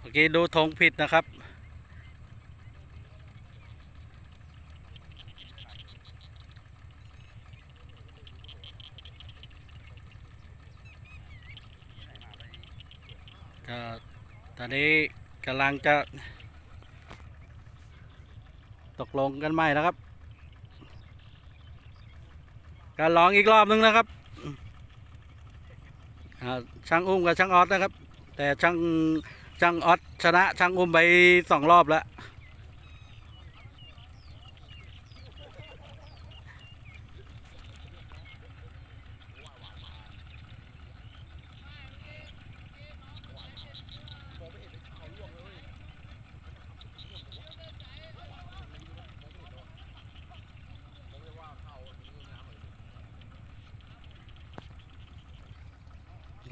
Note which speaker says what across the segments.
Speaker 1: เมื่อกี้ดูธงผิดนะครับก็ตอนนี้กำลังจะตกลงกันใหม่แล้วครับการลองอีกรอบนึงนะครับช่างอุ้มกับช่างออสนะครับ แต่ช่าง ช่างออสชนะช่างอุ้มไปสองรอบแล้ว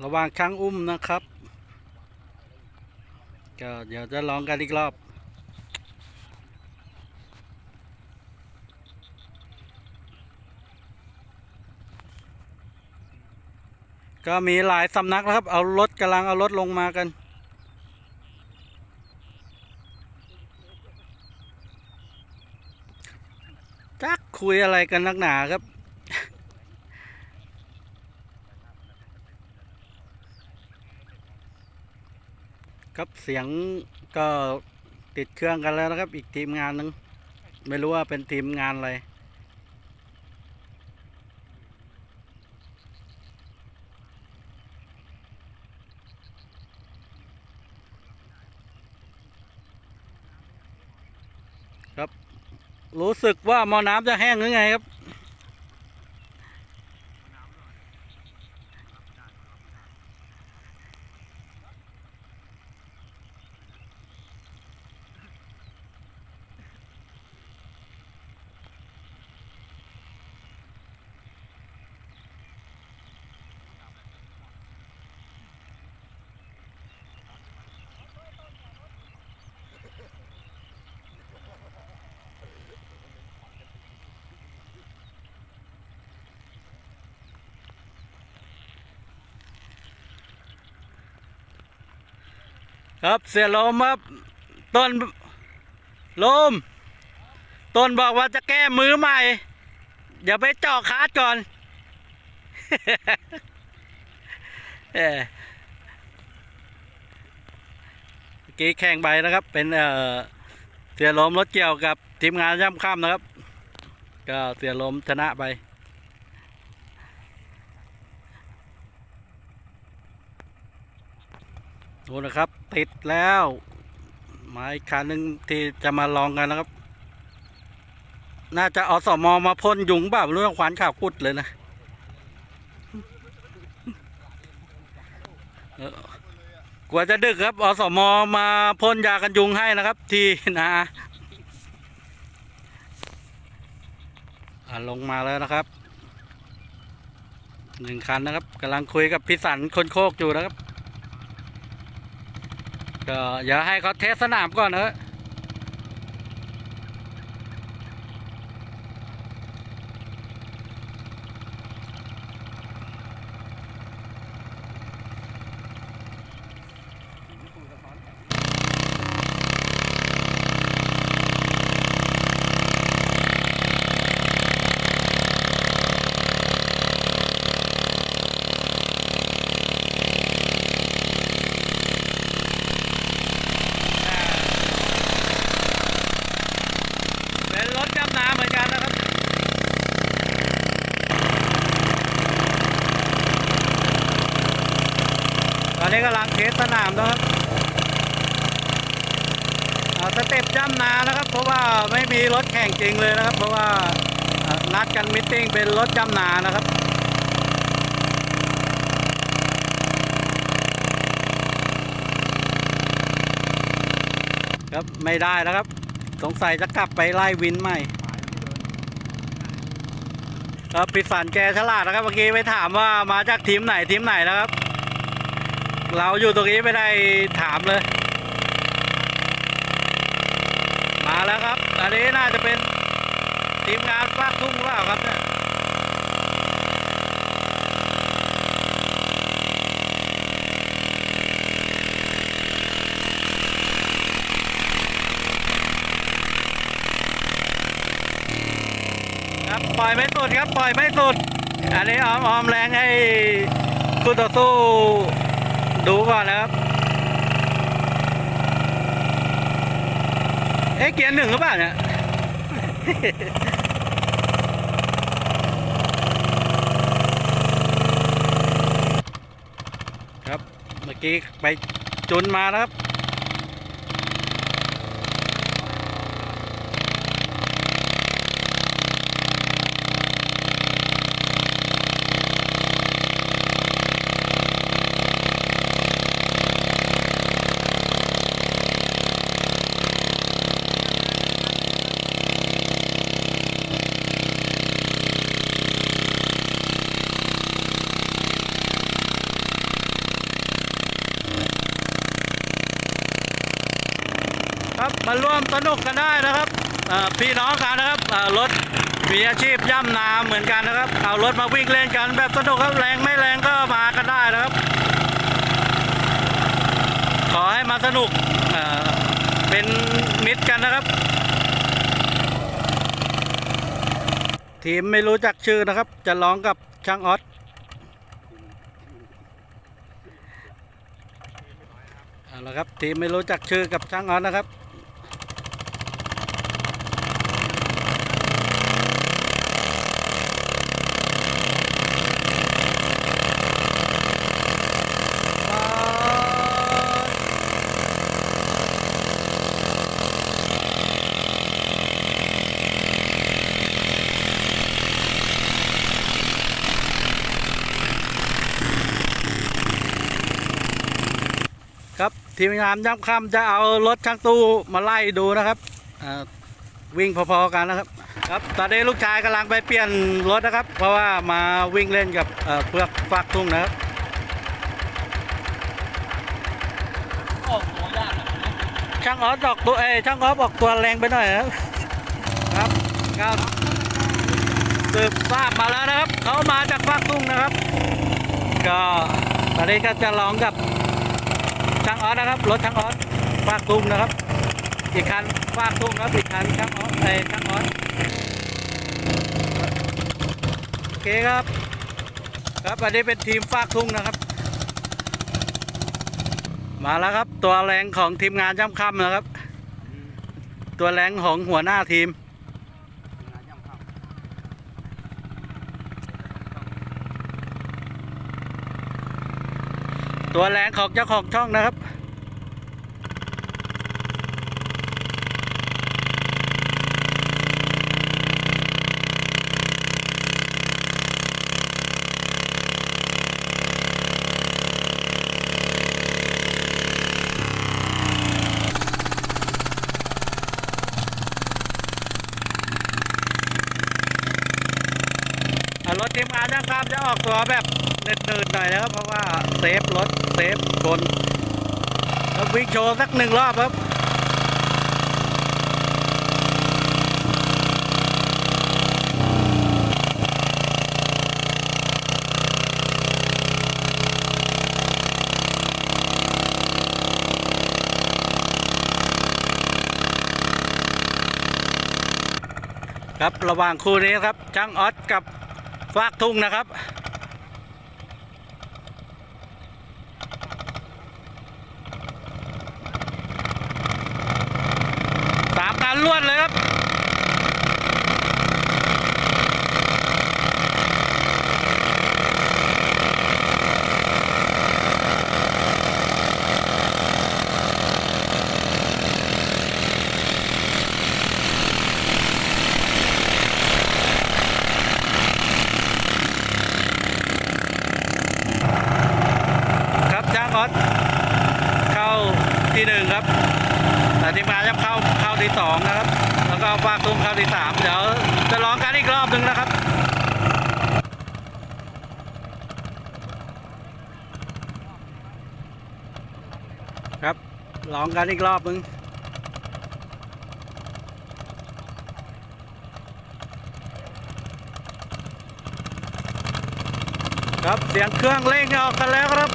Speaker 1: ระหว่างช่างอุ้มนะครับ ก็เดี๋ยวจะลองกันอีกรอบ ก็มีหลายสำนักนะครับ เอารถกำลังเอารถลงมากันจักคุยอะไรกันนักหนาครับ ครับเสียงก็ติดเครื่องกันแล้วนะครับ อีกทีมงานหนึง ไม่รู้ว่าเป็นทีมงานอะไรครับ รู้สึกว่าหมอน้ำจะแห้งหรือไงครับ ครับเสียลมครับ ต้นลม ต้นบอกว่าจะแก้มือใหม่อย่าไปเจาะคาดก่อนเออเมื่อกี้แข่งไปนะครับ เป็นเอ่อเสียลมรถเกี่ยวกับทีมงานย่ำค่ำนะครับ ก็เสียลมชนะไป ดูนะครับ ติดแล้วหมายคันหนึ่งที่จะมาลองกันนะครับ น่าจะอสมอมาพ่นยุงแบบเรื่องขวานข่าวพุดเลยนะกว่าจะดึกครับ อสมมาพ่นยากันยุงให้นะครับ ที่นาอะลงมาแล้วนะครับหนึ่งคันนะครับกำลังคุยกับพี่สันคนโคกอยู่นะครับ ก็อย่าให้เขาเทสสนามก่อนเถอะเป็นรถจำนาเหมือนกันนะครับ ตอนนี้กำลังเทสสนามนะครับสเต็ปจ้ำนานะครับ เพราะว่าไม่มีรถแข่งจริงเลยนะครับ เพราะว่านัดกันมิทติ้งเป็นรถจ้ำนานะครับครับไม่ได้แล้วครับ สงสัยจะกลับไปไล่วินใหม่ครับปิดสันแกฉลาดนะครับเมื่อกี้ไปถามว่ามาจากทีมไหนทีมไหนแล้วครับ เราอยู่ตรงนี้ไม่ได้ถามเลย มาแล้วครับ อันนี้น่าจะเป็นทีมงานฟากทุ่งหรือเปล่าครับเนี่ยครับปล่อยไม่สุดครับปล่อยไม่สุด อันนี้ออมออมแรงให้คุณต่อสู้ ดูก่อนนะครับ เอ๊ะเกียร์หนึ่งหรือเปล่าเนี่ยครับเมื่อกี้ไปจุนมาแล้วครับ นุกกันได้นะครับพี่น้องกันนะครับรถมีอาชีพย่ำนาเหมือนกันนะครับ เอารถมาวิ่งเล่นกันแบบสนุกครับแรงไม่แรงก็มากันได้นะครับ ขอให้มาสนุกเอ่อเป็นมิตรกันนะครับ ทีมไม่รู้จักชื่อนะครับ จะร้องกับช่างออสเอาละครับทีมไม่รู้จักชื่อกับช่างออสนะครับ ทีมงานย่ำค่ำจะเอารถช่างตู้มาไล่ดูนะครับอ่าวิ่งพอๆกันนะครับ ครับ ตอนนี้ลูกชายกำลังไปเปลี่ยนรถนะครับ เพราะว่ามาวิ่งเล่นกับเอ่อเพือกฟากทุ่งนะครับ
Speaker 2: ออกตัวยากนะ
Speaker 1: ช่างออสออกตัวเอยช่างออสออกตัวแรงไปหน่อยนะครับครับครับสืบทราบมาแล้วนะครับ เขามาจากฟากทุ่งนะครับ ก็ตอนนี้ก็จะลองกับ ช่างออสนะครับ รถช่างออสฟากทุ่งนะครับ อีกคันฟากทุ่งครับอีกคันช่างออสไอช่างออสโอเคครับ ครับอันนี้เป็นทีมฟากทุ่งนะครับ มาแล้วครับตัวแรงของทีมงานย่ำค่ำนะครับ ตัวแรงของหัวหน้าทีม ตัวแรงของเจ้าของช่องนะครับ รถทีมงานช่างภาพจะออกตัวแบบเนินๆหน่อยนะครับ เพราะว่าเซฟรถเซฟคนแล้ววิ่งโชว์สักหนึ่งรอบครับครับระหว่างคู่นี้ครับช่างออสกับ ฟากทุ่งนะครับ สามการลวดเลยครับช่างออสเข้าที่หนึ่งครับ แต่ทีมงานจะเข้าเข้าที่สองนะครับ แล้วก็ฟากตุ้มเข้าที่สามเดี๋ยวจะลองกันอีกรอบหนึ่งนะครับ ครับ ลองกันอีกรอบหนึ่งครับเสียงเครื่องเร่งออกกันแล้วครับ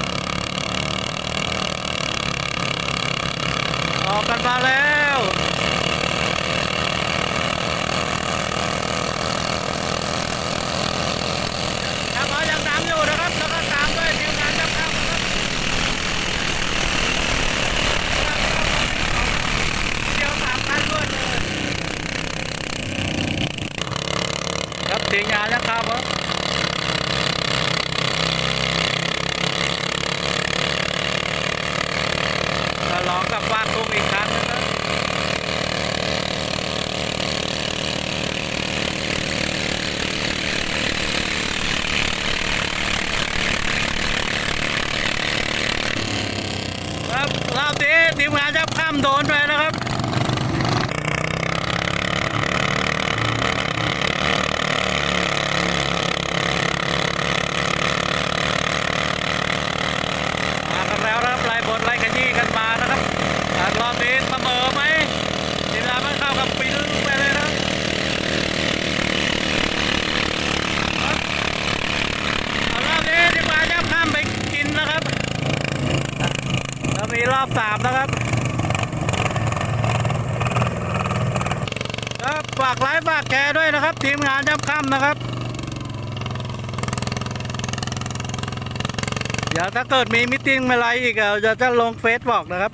Speaker 1: ออกกันมาแล้ว
Speaker 2: อ แล้ว
Speaker 1: ครับ
Speaker 2: ครับ
Speaker 1: ช่างออส
Speaker 2: ช่างออส เข้า ที่
Speaker 1: เข้า
Speaker 2: ส
Speaker 1: ที่
Speaker 2: อง
Speaker 1: สอง
Speaker 2: นะครับ
Speaker 1: นะครับ แล้วก็ฟากตุ้มเข้าที่สามเดี๋ยวจะลองกันอีกรอบหนึ่งนะครับ กับวางตรงอีกครั้งนึงนะครับรอบนี้ทีมงานจะข้ามโดนไปนะครับ มากันแล้วนะครับไล่บทไล่ขยี้กันมานะครับแต่รอบนี้เสมอไหมทีมงานไม่เข้ากับปีลึกไปเลยนะครับเอารอบนี้ทีมงานจะข้ามไปกินนะครับแล้วมีร อบสามนะครับ ครับฝากไลค์ฝากแชร์ด้วยนะครับ ทีมงานย้ำค่ำนะครับ เดี๋ยวถ้าเกิดมีมิทติ้งอะไรอีกอะจะจะลงเฟซบอกนะครับ